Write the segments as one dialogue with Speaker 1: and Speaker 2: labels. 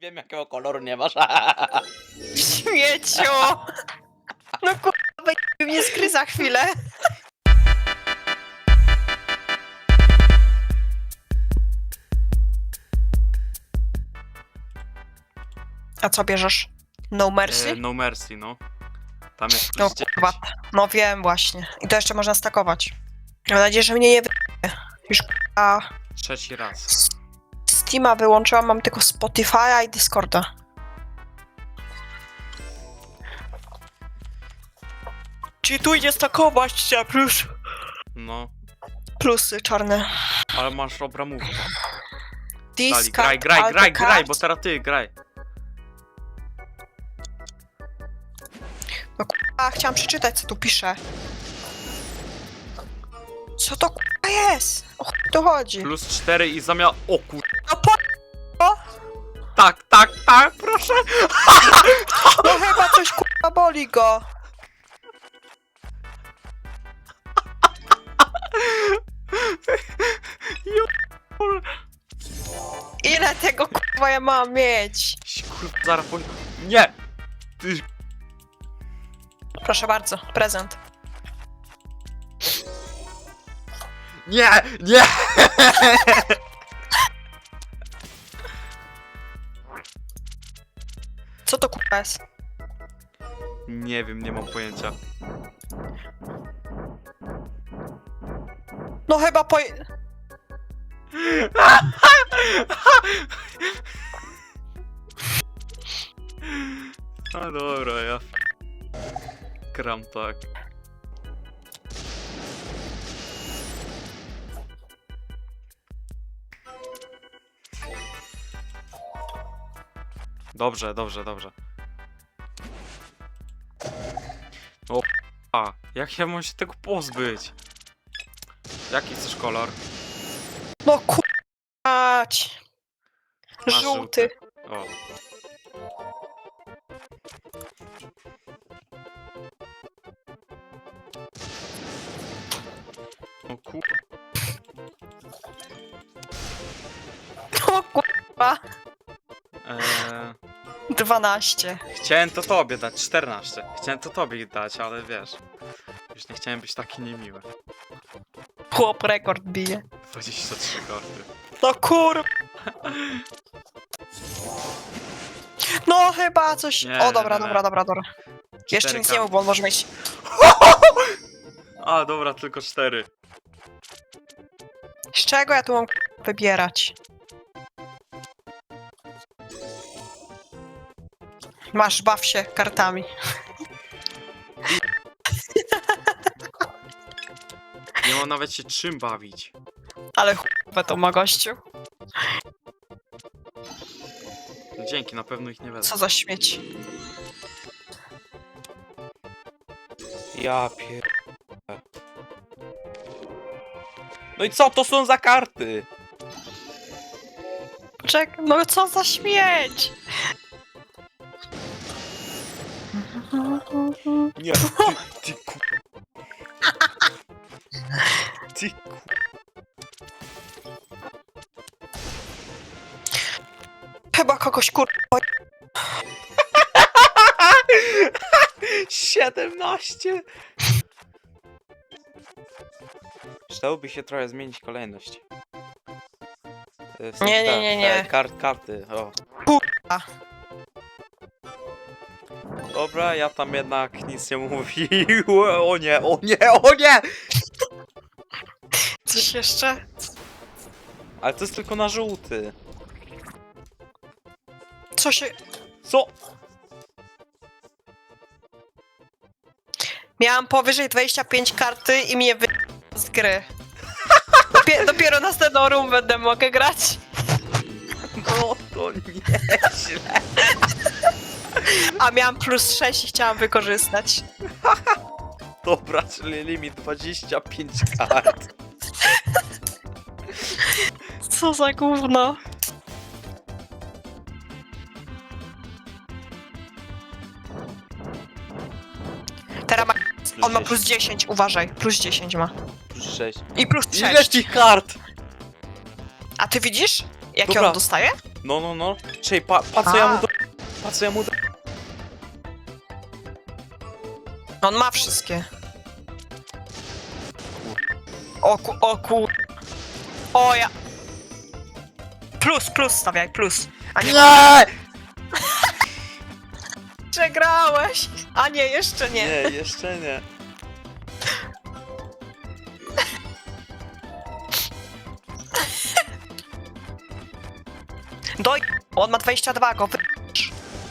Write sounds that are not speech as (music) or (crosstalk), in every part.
Speaker 1: Wiem jakiego koloru nie masz. (laughs)
Speaker 2: Śmieciu! No kurwa, weź mnie skry za chwilę. A co bierzesz? No mercy?
Speaker 1: E, no mercy, no. Tam jest
Speaker 2: No
Speaker 1: plus 10.
Speaker 2: kurwa, no wiem właśnie. I to jeszcze można stakować. Mam nadzieję, że mnie nie wy... Już a
Speaker 1: Trzeci raz.
Speaker 2: Steama wyłączyłam, mam tylko Spotify'a i Discorda. Czyli tu idzie stakować się, plus.
Speaker 1: No.
Speaker 2: Plusy czarne.
Speaker 1: Ale masz obramówkę. Dali,
Speaker 2: Discard,
Speaker 1: graj, graj, graj, graj,
Speaker 2: card.
Speaker 1: bo teraz ty, graj.
Speaker 2: A, chciałam przeczytać, co tu pisze. Co to k***a jest? O chuj tu chodzi?
Speaker 1: Plus 4 i zamiast... O kur... proszę. (laughs)
Speaker 2: no chyba coś k***a boli go. Ile tego k***a ja mam mieć?
Speaker 1: Kur... Zaraz po... Nie! Ty...
Speaker 2: Proszę bardzo, prezent.
Speaker 1: Nie! Nie! (laughs)
Speaker 2: Jest?
Speaker 1: Nie wiem, nie mam pojęcia.
Speaker 2: No chyba po... (laughs)
Speaker 1: A dobra, ja... Gram tak. Dobrze, dobrze, dobrze. O a, jak ja mam się tego pozbyć? Jaki chcesz kolor?
Speaker 2: No k***a.
Speaker 1: Masz
Speaker 2: Żółty.
Speaker 1: O. O kur...
Speaker 2: O k***a.
Speaker 1: Eee,
Speaker 2: 12.
Speaker 1: chciałem to tobie dać, 14. Chciałem to tobie dać, ale wiesz... Już nie chciałem być taki niemiły.
Speaker 2: Chłop rekord bije.
Speaker 1: 23 karty.
Speaker 2: No kur... No chyba coś...
Speaker 1: Nie,
Speaker 2: o dobra,
Speaker 1: nie, nie.
Speaker 2: dobra, dobra, dobra. Jeszcze nic nie mów, bo on może mieć...
Speaker 1: A, dobra, tylko 4.
Speaker 2: Z czego ja tu mam wybierać? Masz, baw się kartami.
Speaker 1: Nie mam nawet się czym bawić.
Speaker 2: Ale chłopę to ma gościu.
Speaker 1: No dzięki, na pewno ich nie wezmę.
Speaker 2: Co za śmieć.
Speaker 1: Ja pier... No i co to są za karty?
Speaker 2: Czek, no co za śmieć!
Speaker 1: Nie, ty, ty ku... Ty ku...
Speaker 2: Chyba kogoś kur... (laughs)
Speaker 1: 17! Przydałoby się trochę zmienić kolejność. E, w sensie
Speaker 2: Nie, nie,
Speaker 1: te-
Speaker 2: nie,
Speaker 1: te
Speaker 2: nie.
Speaker 1: Kart, karty, o.
Speaker 2: Kurwa.
Speaker 1: Dobra, ja tam jednak nic nie mówiłem. O nie, o nie, o nie!
Speaker 2: Coś jeszcze?
Speaker 1: Ale to jest tylko na żółty.
Speaker 2: Co się...
Speaker 1: Co?
Speaker 2: Miałam powyżej 25 karty i mnie wy... z gry. Dopie dopiero następną room będę mogę grać.
Speaker 1: No to nieźle.
Speaker 2: A miałam plus 6 i chciałam wykorzystać. (laughs)
Speaker 1: Dobra, czyli limit 25 kart. (laughs)
Speaker 2: Co za gówno. Teraz ma... On ma plus 10, uważaj. Plus 10 ma.
Speaker 1: plus 6.
Speaker 2: I plus 6.
Speaker 1: Ile ci kart?
Speaker 2: A ty widzisz? Jakie
Speaker 1: Dobra.
Speaker 2: on dostaje?
Speaker 1: No, no, no. Czej, pa, pa co ja mu do... Pa co ja mu do...
Speaker 2: On ma wszystkie. O ku, o ku... O ja... Plus, plus stawiaj, plus. A nie,
Speaker 1: Nie! (laughs)
Speaker 2: przegrałeś! A nie, jeszcze nie.
Speaker 1: Nie, jeszcze nie. (laughs)
Speaker 2: Doj... On ma 22, go wy...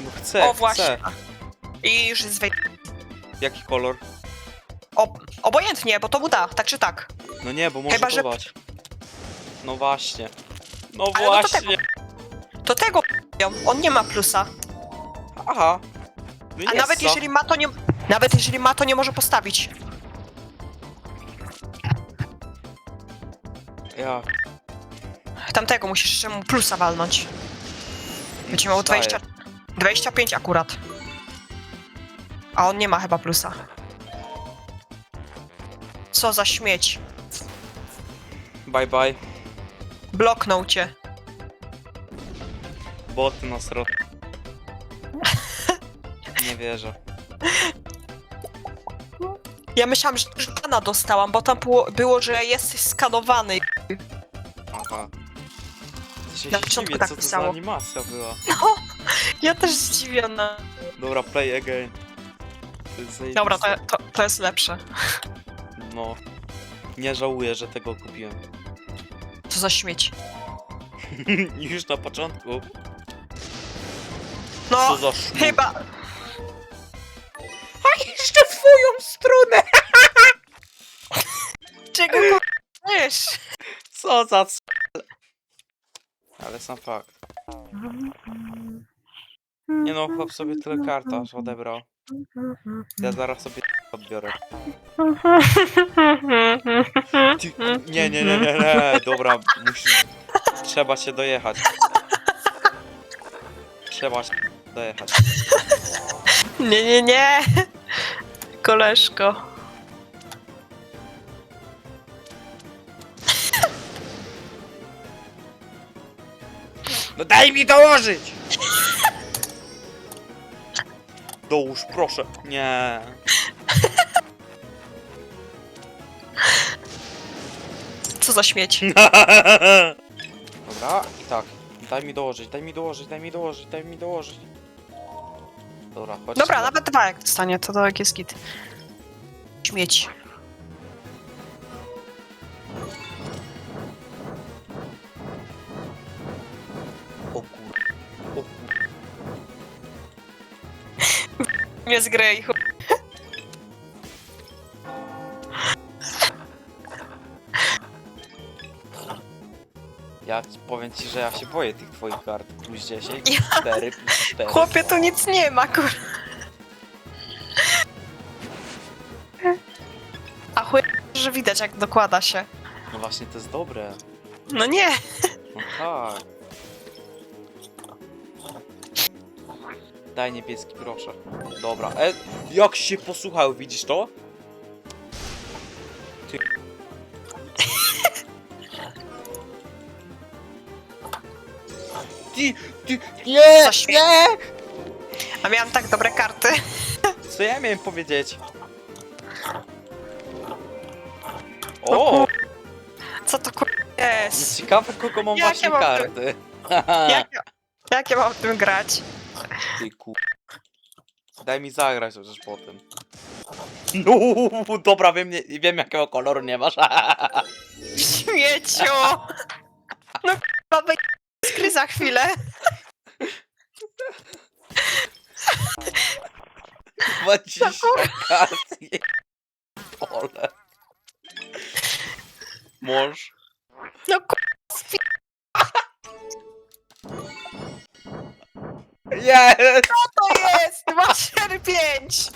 Speaker 1: No chcę,
Speaker 2: O, właśnie.
Speaker 1: chcę.
Speaker 2: I już jest wej...
Speaker 1: Jaki kolor?
Speaker 2: O, obojętnie, bo to mu da, tak czy tak.
Speaker 1: No nie, bo może
Speaker 2: Chyba, że-.
Speaker 1: No właśnie. No
Speaker 2: Ale no to
Speaker 1: właśnie.
Speaker 2: To tego on nie ma plusa.
Speaker 1: Aha. No
Speaker 2: A
Speaker 1: jest
Speaker 2: nawet jeżeli ma, to nie... Nawet jeżeli ma, to nie może postawić.
Speaker 1: Ja
Speaker 2: Tamtego musisz jeszcze mu plusa walnąć. Będzie miał
Speaker 1: wstaję.
Speaker 2: 20... 25 akurat. A on nie ma chyba plusa. Co za śmieć.
Speaker 1: Bye bye.
Speaker 2: Bloknął cię.
Speaker 1: Boty na srot. Nie wierzę.
Speaker 2: Ja myślałam, że już bana dostałam, bo tam było, było że jesteś skanowany.
Speaker 1: Aha. Się
Speaker 2: Na początku
Speaker 1: dziwię,
Speaker 2: tak
Speaker 1: co to
Speaker 2: pisało.
Speaker 1: za animacja była.
Speaker 2: No, ja też zdziwiona.
Speaker 1: Dobra, play again. Zajebiste.
Speaker 2: Dobra, to, to, to jest lepsze.
Speaker 1: No. Nie żałuję, że tego kupiłem.
Speaker 2: Co za śmieć. (laughs)
Speaker 1: Już na początku.
Speaker 2: No,
Speaker 1: Co za
Speaker 2: chyba...
Speaker 1: A jeszcze twoją stronę! (laughs)
Speaker 2: Czego wiesz?
Speaker 1: Co za c... Ale sam fakt. Nie no, chłop sobie tyle kart aż odebrał. Ja zaraz sobie odbiorę. Ty, nie, nie, nie, nie, nie, dobra, musisz... Trzeba się dojechać. Trzeba się dojechać.
Speaker 2: Nie, nie, nie. Koleżko.
Speaker 1: No daj mi dołożyć! Dołóż, proszę. Nie.
Speaker 2: Co za śmieć. (laughs)
Speaker 1: Dobra, i tak. Daj mi dołożyć, daj mi dołożyć, daj mi dołożyć, daj mi dołożyć. Dobra, chodź.
Speaker 2: Dobra, nawet dwa jak dostanie, to tak jest git. Śmieć. Nie z gry i chuj.
Speaker 1: Ja ci- powiem ci, że ja się boję tych twoich kart. Plus 10,
Speaker 2: Ja-
Speaker 1: plus 4, plus 4.
Speaker 2: Chłopie, tu nic nie ma, kur... A chuj, że widać jak dokłada się.
Speaker 1: No właśnie, to jest dobre.
Speaker 2: No nie.
Speaker 1: No tak. Daj niebieski, proszę. Dobra, e, jak się posłuchał, widzisz to? Ty... Ty, ty, nie, nie!
Speaker 2: A miałam tak dobre karty.
Speaker 1: Co ja miałem powiedzieć? O,
Speaker 2: Co to kur... jest?
Speaker 1: ciekawe kogo mam
Speaker 2: Jakie
Speaker 1: właśnie
Speaker 2: mam
Speaker 1: karty.
Speaker 2: Jak, ja- jak ja mam w tym grać?
Speaker 1: Ty ku... Daj mi zagrać chociaż potem. (laughs) No, dobra, wiem, nie, wiem jakiego koloru nie masz. (laughs)
Speaker 2: Śmieciu! No k***a, wej... skry za chwilę.
Speaker 1: Dwadzieścia kart. je- Ole. Mąż.
Speaker 2: No k***a,
Speaker 1: Jest!
Speaker 2: to jest! 2, 4, 5!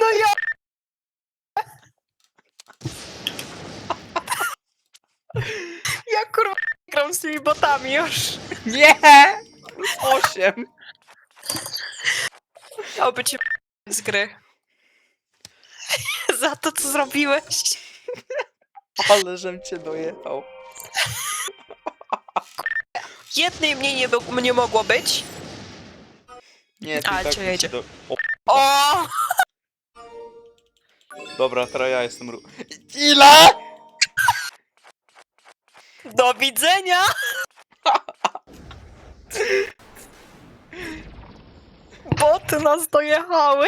Speaker 2: No ja... Ja kurwa gram z tymi botami już.
Speaker 1: Nie! Osiem.
Speaker 2: Oby cię z gry. Za to, co zrobiłeś.
Speaker 1: Ale żem cię dojechał.
Speaker 2: Jednej mniej nie, do- nie mogło być.
Speaker 1: Nie, ty
Speaker 2: A,
Speaker 1: i tak musi
Speaker 2: jedzie?
Speaker 1: do... O,
Speaker 2: O!
Speaker 1: dobra, teraz ja jestem ru... Ile?
Speaker 2: Do widzenia! Boty nas dojechały.